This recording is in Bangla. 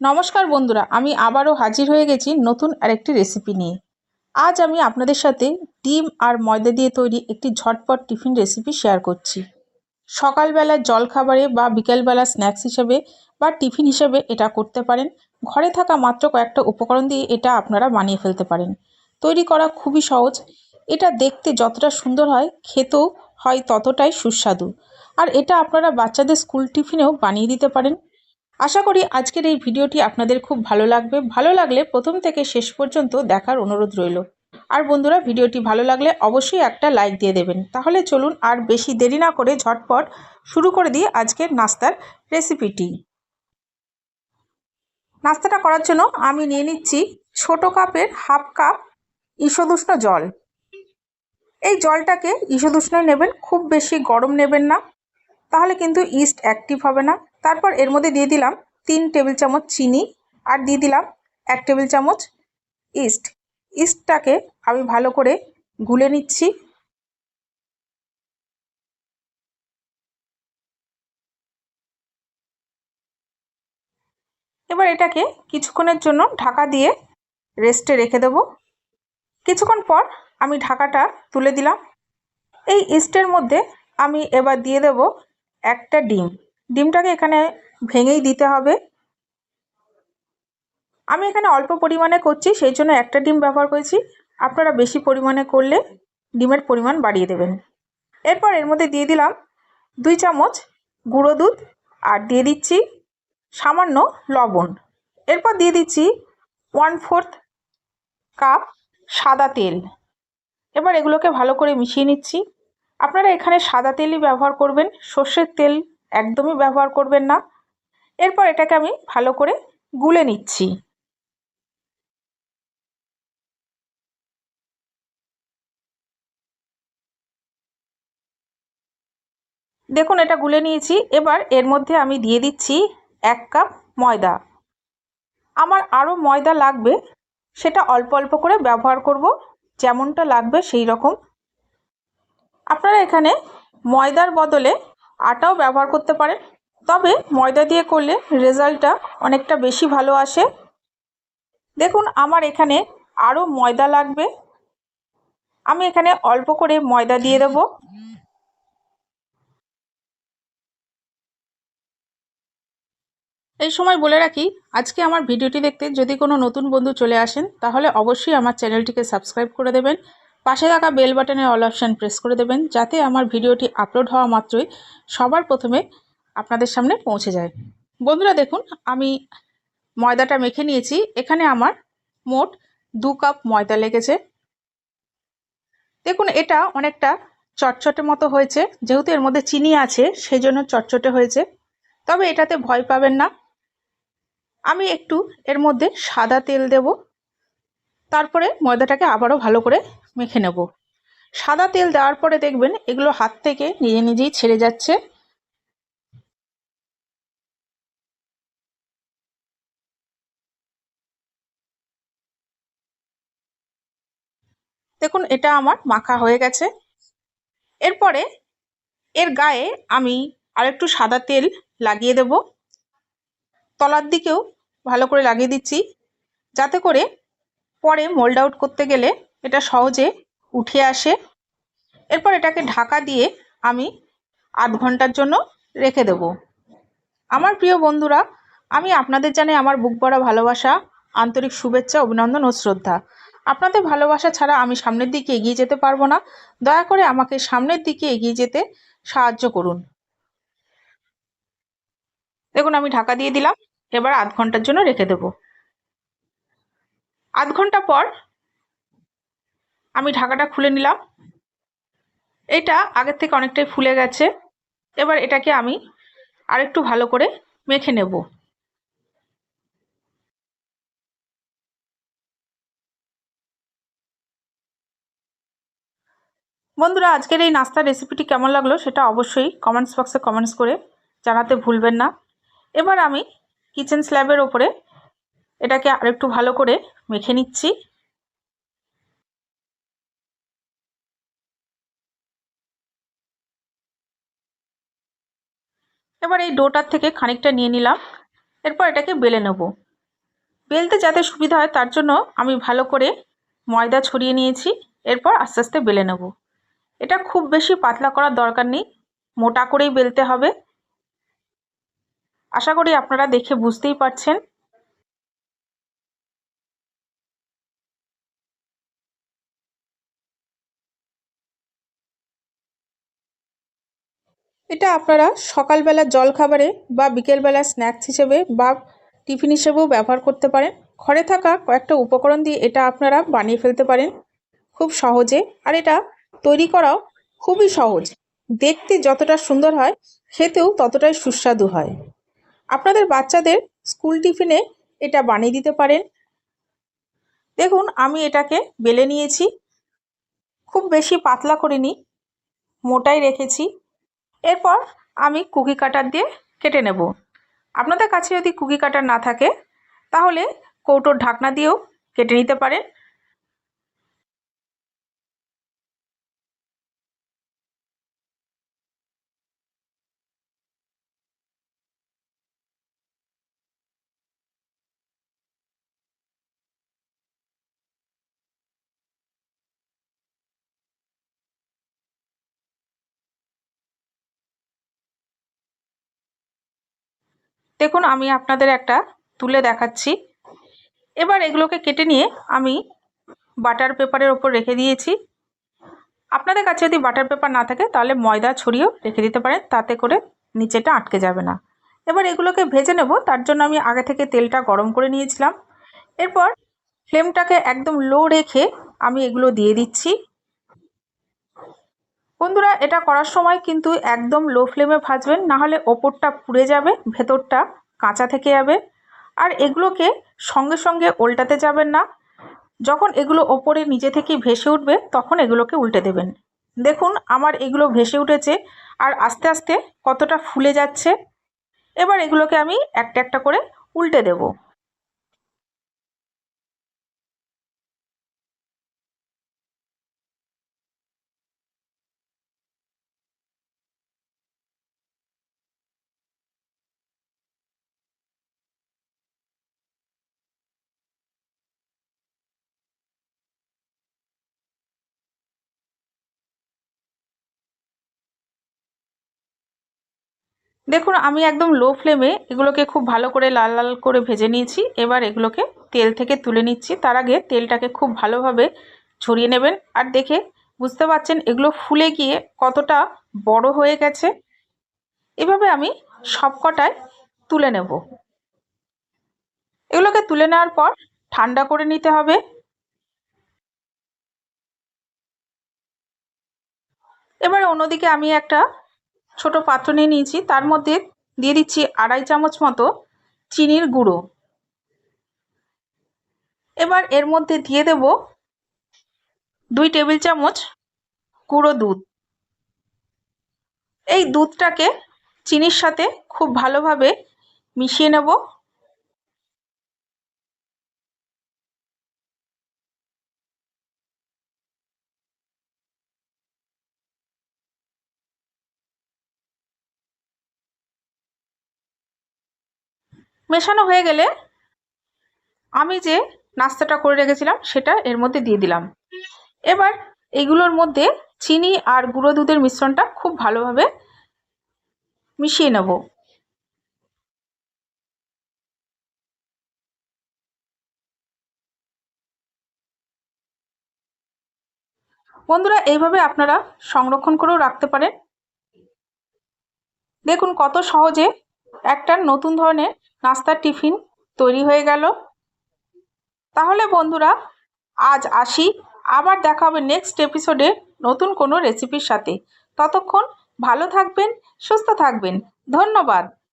নমস্কার বন্ধুরা, আমি আবারও হাজির হয়ে গেছি নতুন আরেকটি রেসিপি নিয়ে। আজ আমি আপনাদের সাথে ডিম আর ময়দা দিয়ে তৈরি একটি ঝটপট টিফিন রেসিপি শেয়ার করছি। সকালবেলা জলখাবারে বা বিকেলবেলা স্ন্যাক্স হিসেবে বা টিফিন হিসেবে এটা করতে পারেন। ঘরে থাকা মাত্র কয়েকটা উপকরণ দিয়ে এটা আপনারা বানিয়ে ফেলতে পারেন। তৈরি করা খুবই সহজ। এটা দেখতে যতটা সুন্দর হয়, খেতেও হয় ততটাই সুস্বাদু। আর এটা আপনারা বাচ্চাদের স্কুল টিফিনেও বানিয়ে দিতে পারেন। আশা করি আজকের এই ভিডিওটি আপনাদের খুব ভালো লাগবে। ভালো লাগলে প্রথম থেকে শেষ পর্যন্ত দেখার অনুরোধ রইল। আর বন্ধুরা, ভিডিওটি ভালো লাগলে অবশ্যই একটা লাইক দিয়ে দেবেন। তাহলে চলুন আর বেশি দেরি না করে ঝটপট শুরু করে দিই আজকের নাস্তার রেসিপিটি। নাস্তাটা করার জন্য আমি নিয়ে নিচ্ছি ছোট কাপের হাফ কাপ ঈষদুষ্ণ জল। এই জলটাকে ঈষদুষ্ণ নেবেন, খুব বেশি গরম নেবেন না। তাহলে কিন্তু ইস্ট অ্যাক্টিভ হবে না। তারপর এর মধ্যে দিয়ে দিলাম তিন টেবিল চামচ চিনি আর দিয়ে দিলাম এক টেবিল চামচ ইস্ট ইস্টটাকে আমি ভালো করে গুলে নিচ্ছি। এবার এটাকে কিছুক্ষণের জন্য ঢাকা দিয়ে রেস্টে রেখে দেব। কিছুক্ষণ পর আমি ঢাকাটা তুলে দিলাম। এই ইস্টের মধ্যে আমি এবার দিয়ে দেব একটা ডিম। ডিমটাকে এখানে ভেঙেই দিতে হবে। আমি এখানে অল্প পরিমাণে করছি, সেই জন্য একটা ডিম ব্যবহার করেছি। আপনারা বেশি পরিমাণে করলে ডিমের পরিমাণ বাড়িয়ে দেবেন। এরপর এর মধ্যে দিয়ে দিলাম দুই চামচ গুঁড়ো দুধ আর দিয়ে দিচ্ছি সামান্য লবণ। এরপর দিয়ে দিচ্ছি ওয়ান ফোর্থ কাপ সাদা তেল। এবার এগুলোকে ভালো করে মিশিয়ে নিচ্ছি। আপনারা এখানে সাদা তেলই ব্যবহার করবেন, সর্ষের তেল একদমই ব্যবহার করবেন না। এরপর এটাকে আমি ভালো করে গুলে নিচ্ছি। দেখুন, এটা গুলে নিয়েছি। এবার এর মধ্যে আমি দিয়ে দিচ্ছি এক কাপ ময়দা। আমার আরও ময়দা লাগবে, সেটা অল্প অল্প করে ব্যবহার করব, যেমনটা লাগবে সেই রকম। আপনারা এখানে ময়দার বদলে আটাও ব্যবহার করতে পারেন। তবে ময়দা দিয়ে করলে রেজাল্টটা অনেকটা বেশি ভালো আসে। দেখুন, আমার এখানে আরও ময়দা লাগবে। আমি এখানে অল্প করে ময়দা দিয়ে দেবো। এই সময় বলে রাখি, আজকে আমার ভিডিওটি দেখতে যদি কোনো নতুন বন্ধু চলে আসেন, তাহলে অবশ্যই আমার চ্যানেলটিকে সাবস্ক্রাইব করে দেবেন। পাশে থাকা বেল বাটনে অল অপশান প্রেস করে দেবেন, যাতে আমার ভিডিওটি আপলোড হওয়া মাত্রই সবার প্রথমে আপনাদের সামনে পৌঁছে যায়। বন্ধুরা দেখুন, আমি ময়দাটা মেখে নিয়েছি। এখানে আমার মোট দু কাপ ময়দা লেগেছে। দেখুন, এটা অনেকটা চটচটে মতো হয়েছে। যেহেতু এর মধ্যে চিনি আছে সেই জন্য চটচটে হয়েছে। তবে এটাতে ভয় পাবেন না। আমি একটু এর মধ্যে সাদা তেল দেব। তারপরে ময়দাটাকে আবারও ভালো করে মেখে নেব। সাদা তেল দেওয়ার পরে দেখবেন এগুলো হাত থেকে নিজে নিজেই ছেড়ে যাচ্ছে। দেখুন, এটা আমার মাখা হয়ে গেছে। এরপরে এর গায়ে আমি আরেকটু সাদা তেল লাগিয়ে দেব। তলার দিকেও ভালো করে লাগিয়ে দিচ্ছি। যাতে করে পরে মোল্ড আউট করতে গেলে এটা সহজে উঠে আসে। এরপর এটাকে ঢাকা দিয়ে আমি আধ ঘণ্টার জন্য রেখে দেব। আমার প্রিয় বন্ধুরা, আমি আপনাদের জানে আমার বুক ভরা ভালোবাসা, আন্তরিক শুভেচ্ছা, অভিনন্দন ও শ্রদ্ধা। আপনাদের ভালোবাসা ছাড়া আমি সামনের দিকে এগিয়ে যেতে পারব না। দয়া করে আমাকে সামনের দিকে এগিয়ে যেতে সাহায্য করুন। দেখুন, আমি ঢাকা দিয়ে দিলাম। এবার আধ ঘণ্টার জন্য রেখে দেব। আধ ঘণ্টা পর আমি ঢাকাটা খুলে নিলাম। এটা আগের থেকে অনেকটাই ফুলে গেছে। এবার এটাকে আমি আরেকটু ভালো করে মেখে নেব। বন্ধুরা, আজকের এই নাস্তার রেসিপিটি কেমন লাগল সেটা অবশ্যই কমেন্টস বক্সে কমেন্টস করে জানাতে ভুলবেন না। এবার আমি কিচেন স্ল্যাবের ওপরে এটাকে আরেকটু ভালো করে মেখে নিচ্ছি। এবার এই ডোটার থেকে খানিকটা নিয়ে নিলাম। এরপর এটাকে বেলে নেব। বেলতে যাতে সুবিধা হয় তার জন্য আমি ভালো করে ময়দা ছড়িয়ে নিয়েছি। এরপর আস্তে আস্তে বেলে নেব। এটা খুব বেশি পাতলা করার দরকার নেই। মোটা করেই বেলতে হবে। আশা করি আপনারা দেখে বুঝতেই পারছেন। এটা আপনারা সকালবেলা জলখাবারে বা বিকেলবেলা স্ন্যাক্স হিসেবে বা টিফিন হিসেবেও ব্যবহার করতে পারেন। ঘরে থাকা কয়েকটা উপকরণ দিয়ে এটা আপনারা বানিয়ে ফেলতে পারেন খুব সহজে। আর এটা তৈরি করাও খুবই সহজ। দেখতে যতটা সুন্দর হয়, খেতেও ততটাই সুস্বাদু হয়। আপনাদের বাচ্চাদের স্কুল টিফিনে এটা বানিয়ে দিতে পারেন। দেখুন, আমি এটাকে বেলে নিয়েছি। খুব বেশি পাতলা করিনি, মোটাই রেখেছি। এরপর আমি কুকি কাটার দিয়ে কেটে নেব। আপনাদের কাছে যদি কুকি কাটার না থাকে, তাহলে কৌটোর ঢাকনা দিয়েও কেটে নিতে পারেন। দেখুন, আমি আপনাদের একটা তুলে দেখাচ্ছি। এবার এগুলোকে কেটে নিয়ে আমি বাটার পেপারের ওপর রেখে দিয়েছি। আপনাদের কাছে যদি বাটার পেপার না থাকে, তাহলে ময়দা ছড়িয়েও রেখে দিতে পারেন, তাতে করে নিচেটা আটকে যাবে না। এবার এগুলোকে ভেজে নেব, তার জন্য আমি আগে থেকে তেলটা গরম করে নিয়েছিলাম। এরপর ফ্লেমটাকে একদম লো রেখে আমি এগুলো দিয়ে দিচ্ছি। বন্ধুরা, এটা করার সময় কিন্তু একদম লো ফ্লেমে ভাজবেন, নাহলে ওপরটা পুড়ে যাবে, ভেতরটা কাঁচা থেকে যাবে। আর এগুলোকে সঙ্গে সঙ্গে উল্টাতে যাবেন না। যখন এগুলো ওপরে নিজে থেকে ভেসে উঠবে, তখন এগুলোকে উল্টে দেবেন। দেখুন, আমার এগুলো ভেসে উঠেছে, আর আস্তে আস্তে কতটা ফুলে যাচ্ছে। এবার এগুলোকে আমি একটা একটা করে উল্টে দেবো। দেখুন, আমি একদম লো ফ্লেমে এগুলোকে খুব ভালো করে লাল লাল করে ভেজে নিয়েছি। এবার এগুলোকে তেল থেকে তুলে নিচ্ছি। তার আগে তেলটাকে খুব ভালোভাবে ছড়িয়ে নেবেন। আর দেখে বুঝতে পারছেন এগুলো ফুলে গিয়ে কতটা বড় হয়ে গেছে। এভাবে আমি সব কটায় তুলে নেব। এগুলোকে তুলে নেওয়ার পর ঠান্ডা করে নিতে হবে। এবার অন্যদিকে আমি একটা ছোট পাত্র নিয়ে নিয়েছি। তার মধ্যে দিয়ে দিচ্ছি আড়াই চামচ মতো চিনির গুঁড়ো। এবার এর মধ্যে দিয়ে দেব দুই টেবিল চামচ গুঁড়ো দুধ। এই দুধটাকে চিনির সাথে খুব ভালোভাবে মিশিয়ে নেব। মেশানো হয়ে গেলে আমি যে নাস্তাটা করে রেখেছিলাম সেটা এর মধ্যে দিয়ে দিলাম। এবার এগুলোর মধ্যে চিনি আর গুঁড়ো দুধের মিশ্রণটা খুব ভালোভাবে মিশিয়ে নেব। বন্ধুরা, এইভাবে আপনারা সংরক্ষণ করেও রাখতে পারেন। দেখুন কত সহজে একটা নতুন ধরনের নাস্তার টিফিন তৈরি হয়ে গেল। তাহলে বন্ধুরা, আজ আসি। আবার দেখা হবে নেক্সট এপিসোডে নতুন কোনো রেসিপির সাথে। ততক্ষণ ভালো থাকবেন, সুস্থ থাকবেন। ধন্যবাদ।